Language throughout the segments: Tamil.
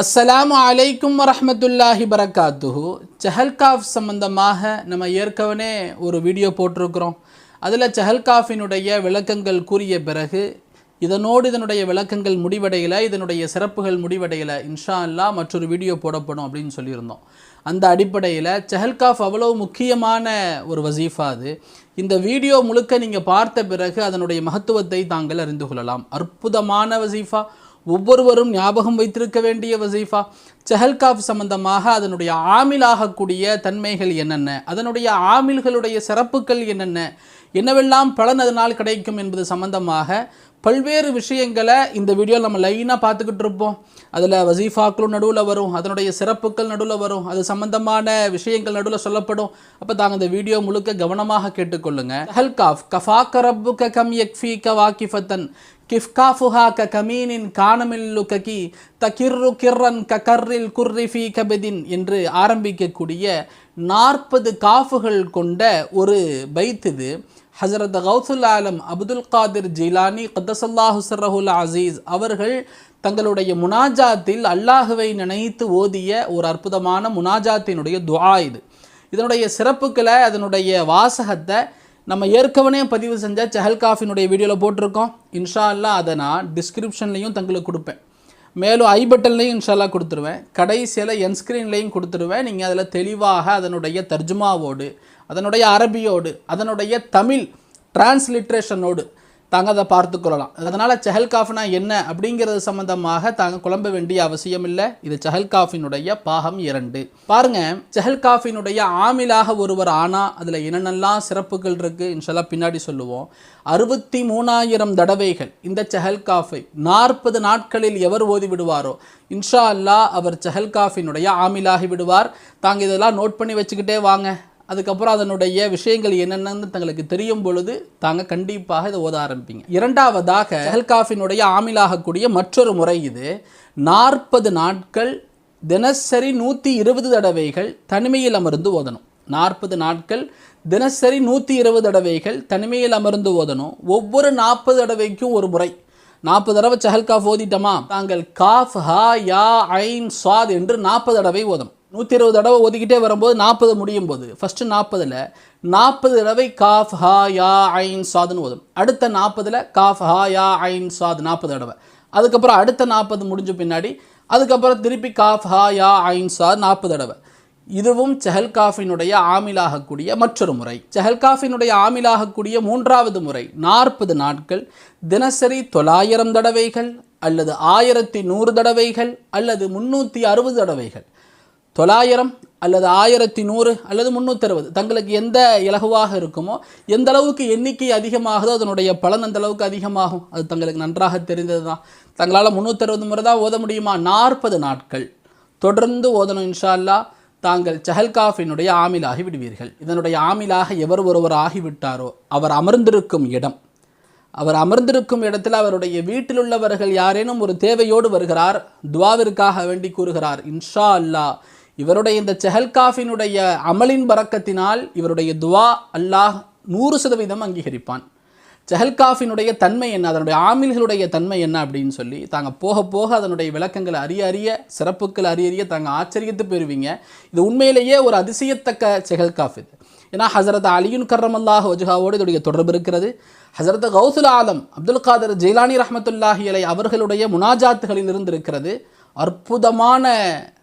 அஸ்ஸலாமு அலைக்கும் வரமத்துல்லாஹி பரகாத்துஹு செஹல்காஃப் சம்பந்தமாக நம்ம ஏற்கனவே ஒரு வீடியோ போட்டிருக்கிறோம். அதில் செஹல்காஃபினுடைய விளக்கங்கள் கூறிய பிறகு இதனோடு இதனுடைய விளக்கங்கள் முடிவடையலை இதனுடைய சிறப்புகள் முடிவடையலை இன்ஷா அல்லாஹ் மற்றொரு வீடியோ போடப்படும் அப்படின்னு சொல்லியிருந்தோம். அந்த அடிப்படையில் செஹல்காஃப் அவ்வளோ முக்கியமான ஒரு வசீஃபா அது. இந்த வீடியோ முழுக்க நீங்கள் பார்த்த பிறகு அதனுடைய மகத்துவத்தை தாங்கள் அறிந்து கொள்ளலாம். அற்புதமான வசீஃபா. ஒவ்வொருவரும் ஞாபகம் வைத்திருக்க வேண்டிய வசீஃபா. செஹல்காஃப் சம்பந்தமாக அதனுடைய ஆமிலாகக்கூடிய தன்மைகள் என்னென்ன? அதனுடைய ஆமில்களுடைய சிறப்புகள் என்னென்ன? என்னவெல்லாம் பலன் அதனால் கிடைக்கும் என்பது சம்பந்தமாக பல்வேறு விஷயங்களை இந்த வீடியோ நம்ம லைனாக பார்த்துக்கிட்டு இருப்போம். அதில் வசீஃபாக்களும் நடுவில் வரும் அதனுடைய சிறப்புகள் நடுவில் வரும் அது சம்பந்தமான விஷயங்கள் நடுவில் சொல்லப்படும். அப்போ தாங்க இந்த வீடியோ முழுக்க கவனமாக கேட்டுக்கொள்ளுங்க. ஹல்காஃப் கஃபாக்க ரப்புக கம் எக்ஃபி க வாக்கிஃபத்தன் கிஃப்காஃபுஹா க கமீனின் காணமில்லு ககி தகிர்ரு கிர்ரன் க கர்ரில் குர்ரிஃபி கபெதின் என்று ஆரம்பிக்கக்கூடிய நாற்பது காஃபுகள் கொண்ட ஒரு பைத் இது ஹசரத் கௌசுல் ஆலம் அப்துல் காதிர் ஜிலானி கதசல்லாஹு சர்ரஹுல் அசீஸ் அவர்கள் தங்களுடைய முனாஜாத்தில் அல்லாஹுவை நினைத்து ஓதிய ஒரு அற்புதமான முனாஜாத்தினுடைய துஆ இது இதனுடைய சிறப்புக்களை அதனுடைய வாசகத்தை நம்ம ஏற்கனவே பதிவு செஞ்ச செஹல் காஃபினுடைய வீடியோவில் போட்டிருக்கோம். இன்ஷா அல்லா அதை நான் டிஸ்கிரிப்ஷன்லையும் தங்களுக்கு கொடுப்பேன். மேலும் ஐ பட்டன்லையும் இன்ஷால்லா கொடுத்துருவேன். கடைசியில் என்ஸ்க்ரீன்லையும் கொடுத்துருவேன். நீங்கள் அதில் தெளிவாக அதனுடைய தர்ஜுமாவோடு அதனுடைய அரபியோடு அதனுடைய தமிழ் டிரான்ஸ்லிட்ரேஷனோடு தாங்க அதை பார்த்து கொள்ளலாம். அதனால் செஹல் காஃப்னா என்ன அப்படிங்கிறது சம்பந்தமாக தாங்க குழம்ப வேண்டிய அவசியம் இல்லை இது செஹல் காஃபினுடைய பாகம் இரண்டு. பாருங்க செஹல் காஃபினுடைய ஆமிலாக ஒருவர் ஆனா அதில் என்னென்னலாம் சிறப்புகள் இருக்குது இன்ஷால்லா பின்னாடி சொல்லுவோம். அறுபத்தி மூணாயிரம் தடவைகள் இந்த செஹல் காஃபை நாற்பது நாட்களில் எவர் ஓதி விடுவாரோ? இன்ஷா அல்லாஹ் அவர் செஹல் காஃபினுடைய ஆமிலாகி விடுவார். தாங்க இதெல்லாம் நோட் பண்ணி வச்சுக்கிட்டே வாங்க. அதுக்கப்புறம் அதனுடைய விஷயங்கள் என்னென்னு தங்களுக்கு தெரியும் பொழுது தாங்க கண்டிப்பாக இதை ஓத ஆரம்பிப்பீங்க. இரண்டாவதாக ஹெல்காஃபினுடைய ஆமிலாகக்கூடிய மற்றொரு முறை இது. நாற்பது நாட்கள் தினசரி நூற்றி இருபது தடவைகள் தனிமையில் அமர்ந்து ஓதணும். நாற்பது நாட்கள் தினசரி நூற்றி இருபது தடவைகள் தனிமையில் அமர்ந்து ஓதணும். ஒவ்வொரு நாற்பது தடவைக்கும் ஒரு முறை. நாற்பது தடவை சஹல் காஃப் ஓதிட்டோமா? தாங்கள் காஃப் ஹா யா ஐன் சுவாத் என்று நாற்பது தடவை ஓதணும். நூற்றி இருபது தடவை ஒதுக்கிட்டே வரும்போது நாற்பது முடியும் போது ஃபஸ்ட்டு நாற்பதில் நாற்பது தடவை காஃப் ஹா யா ஐன் சாதுன்னு ஓதும். அடுத்த நாற்பதில் காஃப் ஹா யா ஐன் சாது நாற்பது தடவை. அதுக்கப்புறம் அடுத்த நாற்பது முடிஞ்ச பின்னாடி அதுக்கப்புறம் திருப்பி காஃப் ஹா யா ஐன் சாத் நாற்பது தடவை. இதுவும் செஹல் காஃபினுடைய ஆமிலாகக்கூடிய மற்றொரு முறை. செஹல் காஃபினுடைய ஆமிலாகக்கூடிய மூன்றாவது முறை நாற்பது நாட்கள் தினசரி தொள்ளாயிரம் தடவைகள் அல்லது ஆயிரத்தி நூறு தடவைகள் அல்லது முந்நூற்றி அறுபது தடவைகள். தொள்ளாயிரம் அல்லது ஆயிரத்தி நூறு அல்லது முந்நூற்றறுபது தங்களுக்கு எந்த இலகுவாக இருக்குமோ எந்த அளவுக்கு எண்ணிக்கை அதிகமாகுதோ அதனுடைய பலன் அந்த அளவுக்கு அதிகமாகும். அது தங்களுக்கு நன்றாக தெரிந்தது தான் தங்களால் முந்நூற்றறுபது முறை தான் ஓத முடியுமா? நாற்பது நாட்கள். தொடர்ந்து ஓதணும் இன்ஷா அல்லா தாங்கள் சஹல்காஃபினுடைய ஆமிலாகி விடுவீர்கள். இதனுடைய ஆமிலாக எவர் ஒருவர் ஆகிவிட்டாரோ அவர் அமர்ந்திருக்கும் இடம். அவர் அமர்ந்திருக்கும் இடத்தில் அவருடைய வீட்டில் உள்ளவர்கள் யாரேனும் ஒரு தேவையோடு வருகிறார் துவாவிற்காக வேண்டி கூறுகிறார் இன்ஷா அல்லாஹ் இவருடைய இந்த செஹல்காஃபினுடைய அமலின் பறக்கத்தினால் இவருடைய துவா அல்லாஹ் நூறு சதவீதம் அங்கீகரிப்பான். செஹல்காஃபினுடைய தன்மை என்ன? அதனுடைய ஆமில்களுடைய தன்மை என்ன அப்படின்னு சொல்லி தாங்க போக போக அதனுடைய விளக்கங்களை அறிய அறிய சிறப்புகள் அறிய அறிய தாங்க ஆச்சரியத்து பெறுவீங்க. இது உண்மையிலேயே ஒரு அதிசயத்தக்க செஹல்காஃப் இது. ஏன்னா ஹசரத் அலியுன் கர்ரமல்லாஹ் வஜுகாவோடு இதனுடைய தொடர்பு இருக்கிறது. ஹசரத் கௌசுல் ஆலம் அப்துல் காதர் ஜெய்லானி ரஹமத்துல்லாஹி அலை அவர்களுடைய முனாஜாத்துகளில் இருந்து இருக்கிறது அற்புதமான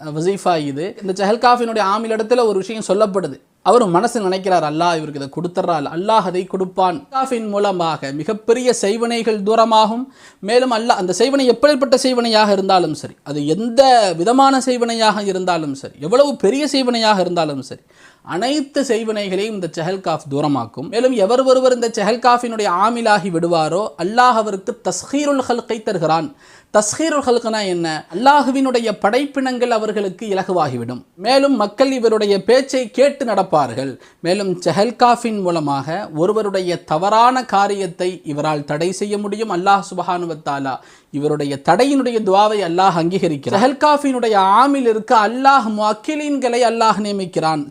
வசீஃபா இது இந்த செஹல்காஃபினுடைய ஆமில் இடத்துல ஒரு விஷயம் சொல்லப்படுது. அவர் மனசு நினைக்கிறார் அல்லாஹ் இவருக்கு இதை கொடுத்துறால் அல்லாஹ் அதை கொடுப்பான். காஃபின் மூலமாக மிகப்பெரிய செய்வனைகள் தூரமாகும். மேலும் அல்லாஹ் அந்த செய்வனை எப்படிப்பட்ட செய்வனையாக இருந்தாலும் சரி அது எந்த விதமான செய்வனையாக இருந்தாலும் சரி எவ்வளவு பெரிய செய்வனையாக இருந்தாலும் சரி அனைத்து செய்வினைகளையும் இந்த செஹல்காஃப் தூரமாக்கும். மேலும் எவர் ஒருவர் இந்த செஹல்காஃபினுடைய ஆமிலாகி விடுவாரோ அல்லாஹ் அவருக்கு தஸ்ஹீருல் ஹல்கை தருகிறான். தஸ்ஹீருல் ஹல்கனா என்ன? அல்லாஹுவினுடைய படைப்பினங்கள் அவர்களுக்கு இலகுவாகிவிடும். மேலும் மக்கள் இவருடைய பேச்சை கேட்டு நடப்பார்கள். மேலும் செஹல்காஃபின் மூலமாக ஒருவருடைய தவறான காரியத்தை இவரால் தடை செய்ய முடியும். அல்லாஹ் சுபஹானுவத்தாலா இவருடைய தடையினுடைய துவாவை அல்லாஹ் அங்கீகரிக்கிறார் செஹல்காஃபினுடைய ஆமில் இருக்க அல்லாஹ் முக்கிலீன்களை அல்லாஹ் நியமிக்கிறான்.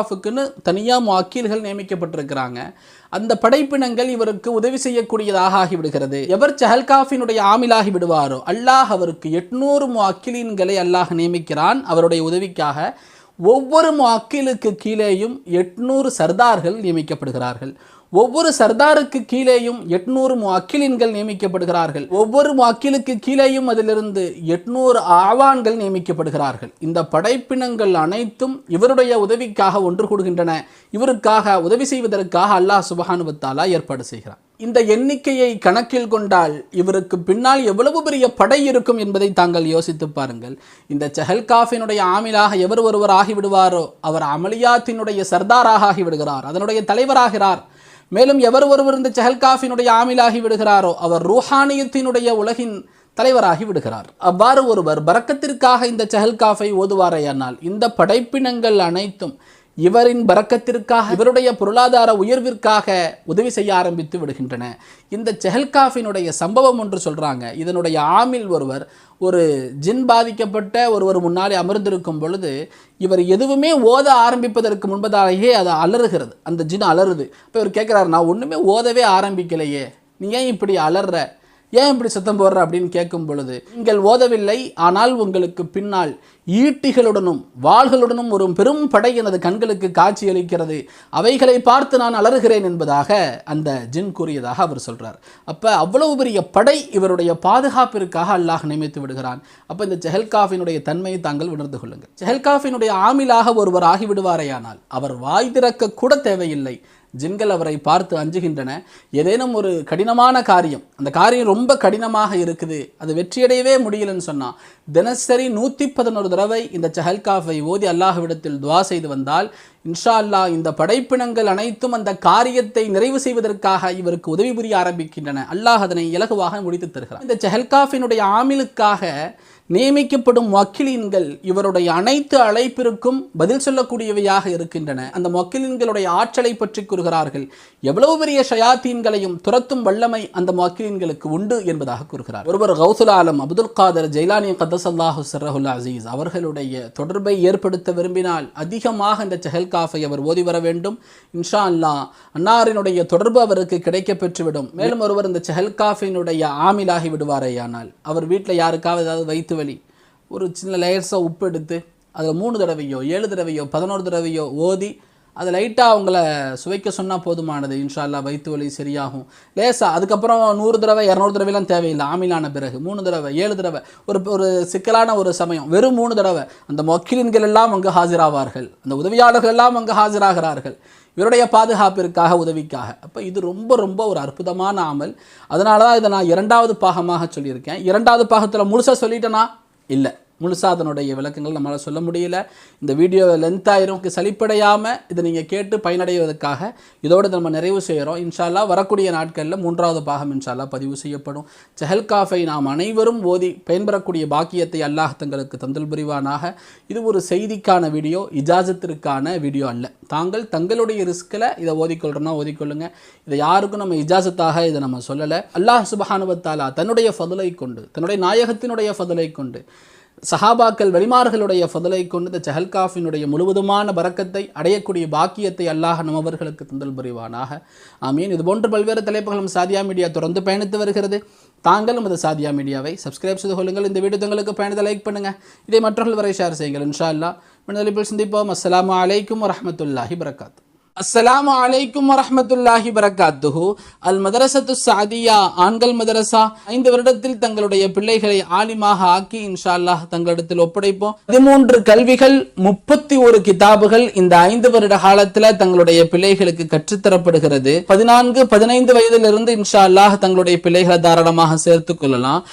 இன்சாஃபுக்குன்னு தனியாக வக்கீல்கள் நியமிக்கப்பட்டிருக்கிறாங்க. அந்த படைப்பினங்கள் இவருக்கு உதவி செய்யக்கூடியதாக ஆகிவிடுகிறது. எவர் சஹல்காஃபினுடைய ஆமிலாகி விடுவாரோ அல்லாஹ் அவருக்கு எட்நூறு அக்கிலீன்களை அல்லாஹ் நியமிக்கிறான். அவருடைய உதவிக்காக ஒவ்வொரு அக்கிலுக்கு கீழேயும் எட்நூறு சர்தார்கள் நியமிக்கப்படுகிறார்கள். ஒவ்வொரு சர்தாருக்கு கீழேயும் எட்நூறு அக்கிலின்கள் நியமிக்கப்படுகிறார்கள். ஒவ்வொரு அக்கிலுக்கு கீழேயும் அதிலிருந்து எட்நூறு ஆவான்கள் நியமிக்கப்படுகிறார்கள். இந்த படைப்பினங்கள் அனைத்தும் இவருடைய உதவிக்காக ஒன்று கூடுகின்றன. இவருக்காக உதவி செய்வதற்காக அல்லாஹ் சுபஹானுவத்தாலா ஏற்பாடு செய்கிறார். இந்த எண்ணிக்கையை கணக்கில் கொண்டால் இவருக்கு பின்னால் எவ்வளவு பெரிய படை இருக்கும் என்பதை தாங்கள் யோசித்து பாருங்கள். இந்த செஹல்காஃபினுடைய ஆமிலாக எவர் ஒருவர் ஆகிவிடுவாரோ அவர் அமலியாத்தினுடைய சர்தாராக ஆகிவிடுகிறார் அதனுடைய தலைவராகிறார். மேலும் எவர் ஒருவர் இந்த செஹல்காஃபினுடைய ஆமிலாகி விடுகிறாரோ அவர் ரூஹானியத்தினுடைய உலகின் தலைவராகி விடுகிறார். அவ்வாறு ஒருவர் பறக்கத்திற்காக இந்த செஹல்காஃபை ஓதுவாரையானால் இந்த படைப்பினங்கள் அனைத்தும் இவரின் பறக்கத்திற்காக இவருடைய பொருளாதார உயர்விற்காக உதவி செய்ய ஆரம்பித்து விடுகின்றன. இந்த செஹல்காஃபினுடைய சம்பவம் ஒன்று சொல்கிறாங்க இதனுடைய ஆமில் ஒருவர் ஒரு ஜின் பாதிக்கப்பட்ட ஒருவர் முன்னாலே அமர்ந்திருக்கும் பொழுது இவர் எதுவுமே ஓத ஆரம்பிப்பதற்கு முன்பதாகவே அது அலறுகிறது. அந்த ஜின் அலறுது. இப்போ இவர் கேட்குறாரு நான் ஒன்றுமே ஓதவே ஆரம்பிக்கலையே. நீ ஏன் இப்படி அலற ஏன் இப்படி சத்தம் போடுற அப்படின்னு கேட்கும் பொழுது நீங்கள் ஓதவில்லை ஆனால் உங்களுக்கு பின்னால் ஈட்டிகளுடனும் வாள்களுடனும் ஒரு பெரும் படை எனது கண்களுக்கு காட்சியளிக்கிறது அவைகளை பார்த்து நான் அலறுகிறேன் என்பதாக அந்த ஜின் கூறியதாக அவர் சொல்கிறார் அப்ப அவ்வளவு பெரிய படை இவருடைய பாதுகாப்பிற்காக அல்லாஹ் நியமித்து விடுகிறான். அப்போ இந்த செஹல்காஃபினுடைய தன்மையை தாங்கள் உணர்ந்து கொள்ளுங்கள். செஹல்காஃபினுடைய ஆமிலாக ஒருவர் ஆகிவிடுவாரேயானால் அவர் வாய் திறக்க கூட தேவையில்லை. ஜின்கள் அவரை பார்த்து அஞ்சுகின்றன. ஏதேனும் ஒரு கடினமான காரியம் அந்த காரியம் ரொம்ப கடினமாக இருக்குது அது வெற்றியடையவே முடியலன்னு சொன்னால் தினசரி நூற்றி பதினோரு தடவை இந்த சஹல்காஃபை ஓதி அல்லாஹ்விடத்தில் துவா செய்து வந்தால் இன்ஷா அல்லாஹ் இந்த படைப்பினங்கள் அனைத்தும் அந்த காரியத்தை நிறைவு செய்வதற்காக இவருக்கு உதவி புரிய ஆரம்பிக்கின்றன. அல்லாஹ் அதனை இலகுவாக முடித்து தருகிறார் இந்த செஹல்காஃபினுடைய ஆமிலுக்காக நியமிக்கப்படும் வக்கீலின்கள் இவருடைய அனைத்து அழைப்பிற்கும் பதில் சொல்லக்கூடியவையாக இருக்கின்றன. அந்த வக்கீலின்களுடைய ஆற்றலை பற்றி கூறுகிறார்கள். எவ்வளவு பெரிய ஷயாத்தீன்களையும் துரத்தும் வல்லமை அந்த வக்கீலின்களுக்கு உண்டு என்பதாக கூறுகிறார். ஒருவர் கௌசுல் ஆலம் அப்துல் காதர் ஜெய்லானி கதசல்லாஹு சர்ரஹுல் அசீஸ் அவர்களுடைய தொடர்பை ஏற்படுத்த விரும்பினால் அதிகமாக இந்த செஹல்காஃபை அவர் ஓதி வர வேண்டும். இன்ஷா அல்லாஹ் அன்னாரினுடைய தொடர்பு அவருக்கு கிடைக்க பெற்றுவிடும். மேலும் ஒருவர் இந்த செஹல்காஃபினுடைய ஆமிலாகி விடுவாரேயானால் அவர் வீட்டில் யாருக்காவது ஏதாவது வைத்து வலி. ஒரு சின்ன லேயர்ஸாக உப்பு எடுத்து அதில் மூணு தடவையோ ஏழு தடவையோ பதினோரு தடவையோ ஓதி அதை லைட்டாக அவங்கள சுவைக்க சொன்னால் போதுமானது. இன்ஷா அல்லாஹ் வயிற்று வலி சரியாகும். லேசாக அதுக்கப்புறம் நூறு தடவை இரநூறு தடவைலாம் தேவையில்லை. ஆமிலான பிறகு மூணு தடவை ஏழு தடவை. ஒரு ஒரு சிக்கலான ஒரு சமயம் வெறும் மூணு தடவை. அந்த மொக்கிலின்கள் எல்லாம் அங்கு ஆஜராவார்கள் அந்த உதவியாளர்கள் எல்லாம் அங்கு ஆஜராகிறார்கள் இவருடைய பாதுகாப்பிற்காக உதவிக்காக. அப்போ இது ரொம்ப ரொம்ப ஒரு அற்புதமான அமல். அதனால தான் இதை நான் இரண்டாவது பாகமாக சொல்லியிருக்கேன். இரண்டாவது பாகத்தில் முழுசாக சொல்லிட்டேனா? இல்லை. முழுசாக அதனுடைய விளக்கங்கள் நம்மளால் சொல்ல முடியல. இந்த வீடியோ லென்த் ஆயிரும் சலிப்படையாமல் இதை நீங்கள் கேட்டு பயனடைவதற்காக இதோடு நம்ம நிறைவு செய்கிறோம். இன்ஷால்லா வரக்கூடிய நாட்களில் மூன்றாவது பாகம் இன்ஷால்லா பதிவு செய்யப்படும். செஹல்காஃபை நாம் அனைவரும் ஓதி பயன்பெறக்கூடிய பாக்கியத்தை அல்லாஹ் தங்களுக்கு தந்தல் புரிவானாக. இது ஒரு செய்திக்கான வீடியோ இஜாசத்திற்கான வீடியோ அல்ல. தாங்கள் தங்களுடைய ரிஸ்கில் இதை ஓதிக்கொள்கிறோன்னா ஓதிக்கொள்ளுங்க. இதை யாருக்கும் நம்ம இஜாசத்தாக இதை நம்ம சொல்லலை. அல்லாஹ் சுபஹானுவத்தாலா தன்னுடைய ஃபதுலை கொண்டு தன்னுடைய நாயகத்தினுடைய ஃபதுலை கொண்டு சஹாபாக்கள் வெளிமார்களுடைய ஃபதலை கொண்டு இந்த ஜஹல்காஃபினுடைய முழுவதுமான பறக்கத்தை அடையக்கூடிய பாக்கியத்தை அல்லாஹ் நம்மவர்களுக்கு தந்தல் புரிவானாக. ஆமீன். இதுபோன்று பல்வேறு தலைப்புகளும் சாதியா மீடியா தொடர்ந்து பயணித்து வருகிறது. தாங்களும் அது சாதியா மீடியாவை சப்ஸ்கிரைப் செய்து கொள்ளுங்கள். இந்த வீடியோ தங்களுக்கு பயணத்தை லைக் பண்ணுங்கள் இதை மற்றவர்கள் வரை ஷேர் செய்யுங்கள். இன்ஷா அல்லா மின்னலிப்பில் சிந்திப்போம். அஸ்லாம் அலைக்கும் வரமத்துல்லாஹி வரகாத்து அஸ்ஸலாமு அலைக்கும் வரமத்துல்லாஹி வரகாத்துஹு அல் மதரசத்து சாதியா ஆண்கள் மதரசா ஐந்து வருடத்தில் தங்களுடைய பிள்ளைகளை ஆலிமாக ஆக்கி இன்ஷா அல்லாஹ் தங்களிடத்தில் ஒப்படைப்போம். பதிமூன்று கல்விகள் முப்பத்தி ஒரு கிதாபுகள் இந்த ஐந்து வருட காலத்துல தங்களுடைய பிள்ளைகளுக்கு கற்றுத்தரப்படுகிறது. பதினான்கு பதினைந்து வயதிலிருந்து இன்ஷா அல்லாஹ் தங்களுடைய பிள்ளைகளை தாராளமாக சேர்த்துக் கொள்ளலாம்.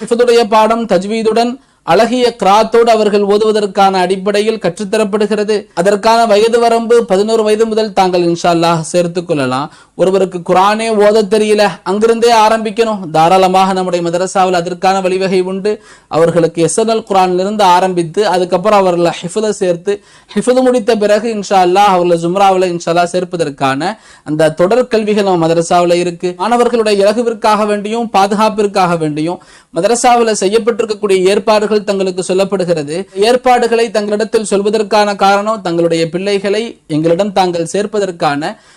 பாடம் தஜ்வீதுடன் அழகிய கிராத்தோடு அவர்கள் ஓதுவதற்கான அடிப்படையில் கற்றுத்தரப்படுகிறது. அதற்கான வயது வரம்பு பதினோரு வயது முதல் தாங்கள் இன்ஷா அல்லாஹ் சேர்த்துக் கொள்ளலாம். ஒருவருக்கு குரானே ஓத தெரியல அங்கிருந்தே ஆரம்பிக்கணும். தாராளமாக நம்முடைய மதரசாவில் அதற்கான வழிவகை உண்டு. அவர்களுக்கு எஸ்என்எல் குரானிலிருந்து ஆரம்பித்து அதுக்கப்புறம் அவர்களை ஹிஃபுதை சேர்த்து ஹிஃபுது முடித்த பிறகு இன்ஷா அல்லாஹ் அவர்களை ஜும்ராவில் இன்ஷா சேர்ப்பதற்கான அந்த தொடர் கல்விகள் நம்ம மதரசாவில் இருக்கு. மாணவர்களுடைய இலகுவிற்காக வேண்டியும் பாதுகாப்பிற்காக வேண்டியும் மதரசாவில் செய்யப்பட்டிருக்கக்கூடிய ஏற்பாடுகள் தங்களுக்கு சொல்லப்படுகிறது. ஏற்பாடுகளை தங்களிடத்தில் சொல்வதற்கான காரணம் தங்களுடைய பிள்ளைகளை எங்களிடம் தாங்கள் சேர்ப்பதற்கான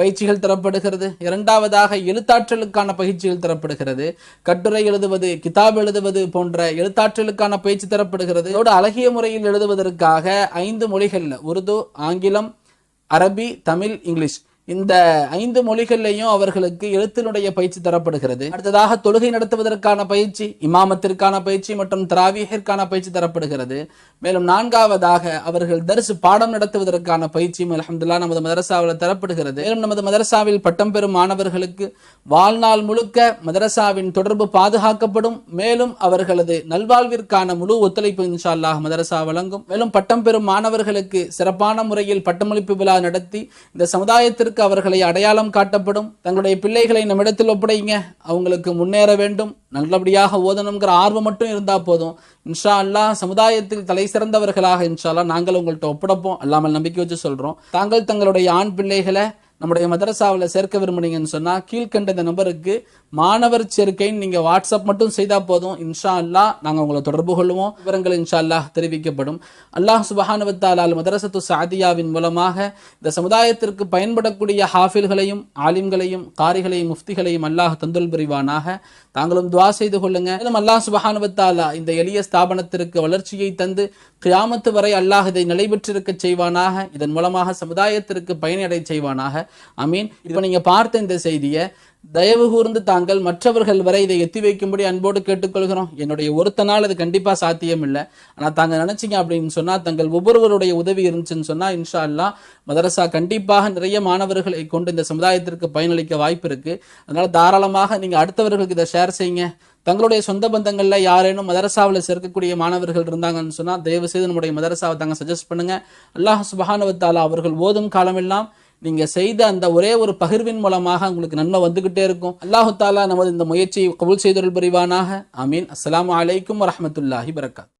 பயிற்சிகள் தரப்படுகிறது. இரண்டாவதாக எழுத்தாற்றலுக்கான பயிற்சிகள் தரப்படுகிறது. கட்டுரை எழுதுவது கிதாப் எழுதுவது போன்ற எழுத்தாற்றலுக்கான பயிற்சி தரப்படுகிறது. இதோடு அழகிய முறையில் எழுதுவதற்காக ஐந்து மொழிகளில் உருது ஆங்கிலம் அரபி தமிழ் இங்கிலீஷ். இந்த ஐந்து மொழிகள்லையும் அவர்களுக்கு எழுத்தினுடைய பயிற்சி தரப்படுகிறது. அடுத்ததாக தொழுகை நடத்துவதற்கான பயிற்சி இமாமத்திற்கான பயிற்சி மற்றும் திராவியத்திற்கான பயிற்சி தரப்படுகிறது. மேலும் நான்காவதாக அவர்கள் தரிசு பாடம் நடத்துவதற்கான பயிற்சியும் அலமதுல்லா நமது மதரசாவில் தரப்படுகிறது. மேலும் நமது மதரசாவில் பட்டம் பெறும் மாணவர்களுக்கு வாழ்நாள் முழுக்க மதரசாவின் தொடர்பு பாதுகாக்கப்படும். மேலும் அவர்களது நல்வாழ்விற்கான முழு ஒத்துழைப்பு இன்ஷா அல்லாஹ் மதரசா வழங்கும். மேலும் பட்டம் பெறும் மாணவர்களுக்கு சிறப்பான முறையில் பட்டமளிப்பு விழா நடத்தி இந்த சமுதாயத்திற்கு அவர்களை அடையாளம் காட்டப்படும். தங்களுடைய பிள்ளைகளை நம்மிடத்தில் ஒப்படைங்க. அவங்களுக்கு முன்னேற வேண்டும். நல்லபடியாக ஓதணுங்கிற ஆர்வம் மட்டும் இருந்தா போதும். இன்ஷா அல்லாஹ் சமுதாயத்தில் தலை சிறந்தவர்களாக இன்ஷா அல்லா நாங்கள் உங்கள்கிட்ட ஒப்படைப்போம். அல்லாமல் நம்பிக்கை வச்சு சொல்றோம். தாங்கள் தங்களுடைய ஆண் பிள்ளைகளை நம்முடைய மதரசாவில் சேர்க்க விரும்புனீங்கன்னு சொன்னால் கீழ்கண்ட இந்த நம்பருக்கு மாணவர் சேர்க்கைன்னு நீங்கள் வாட்ஸ்அப் மட்டும் செய்தால் போதும். இன்ஷா அல்லாஹ் நாங்கள் உங்களை தொடர்பு கொள்வோம் விவரங்கள் இன்ஷா அல்லாஹ் தெரிவிக்கப்படும். அல்லாஹ் சுபஹானுவத்தாலால் மதரசத்து சாதியாவின் மூலமாக இந்த சமுதாயத்திற்கு பயன்படக்கூடிய ஹாஃபில்களையும் ஆலிம்களையும் காரிகளையும் முஃப்திகளையும் அல்லாஹ் தந்துல் புரிவானாக. தாங்களும் துவா செய்து கொள்ளுங்க. மேலும் அல்லாஹ் சுபஹானுவத்தாலா இந்த எளிய ஸ்தாபனத்திற்கு வளர்ச்சியை தந்து கியாமத்து வரை அல்லாஹ் இதை நிலைபெற்றிருக்க செய்வானாக. இதன் மூலமாக சமுதாயத்திற்கு பயனடை செய்வானாக. அமீன் இப்போ நீங்கள் பார்த்த இந்த செய்தியை தயவு கூர்ந்து தாங்கள் மற்றவர்கள் வரை இதை எத்தி வைக்கும்படி அன்போடு கேட்டுக்கொள்கிறோம். என்னுடைய ஒருத்தனால் அது கண்டிப்பாக சாத்தியம் இல்லை ஆனால் தாங்க நினச்சிங்க அப்படின்னு சொன்னால் தங்கள் ஒவ்வொருவருடைய உதவி இருந்துச்சுன்னு சொன்னால் இன்ஷா அல்லா மதரசா கண்டிப்பாக நிறைய மாணவர்களை கொண்டு இந்த சமுதாயத்திற்கு பயனளிக்க வாய்ப்பு இருக்குது அதனால் தாராளமாக நீங்கள் அடுத்தவர்களுக்கு இதை ஷேர் செய்யுங்க. தங்களுடைய சொந்த பந்தங்களில் யாரேனும் மதரசாவில் சேர்க்கக்கூடிய மாணவர்கள் இருந்தாங்கன்னு சொன்னால் தயவு செய்து நம்முடைய மதரசாவை தாங்க சஜஸ்ட் பண்ணுங்கள் அல்லாஹ் சுபஹானவத்தாலா அவர்கள் ஓதும் காலமெல்லாம் நீங்க செய்த அந்த ஒரே ஒரு பகிர்வின் மூலமாக உங்களுக்கு நன்மை வந்துகிட்டே இருக்கும். அல்லாஹு தாலா நமது இந்த முயற்சியை கபூல் செய்தொருள் புரிவானாக. அமீன் அஸ்லாம் அலைக்கும் வரமத்துல்லாஹி வரகாத்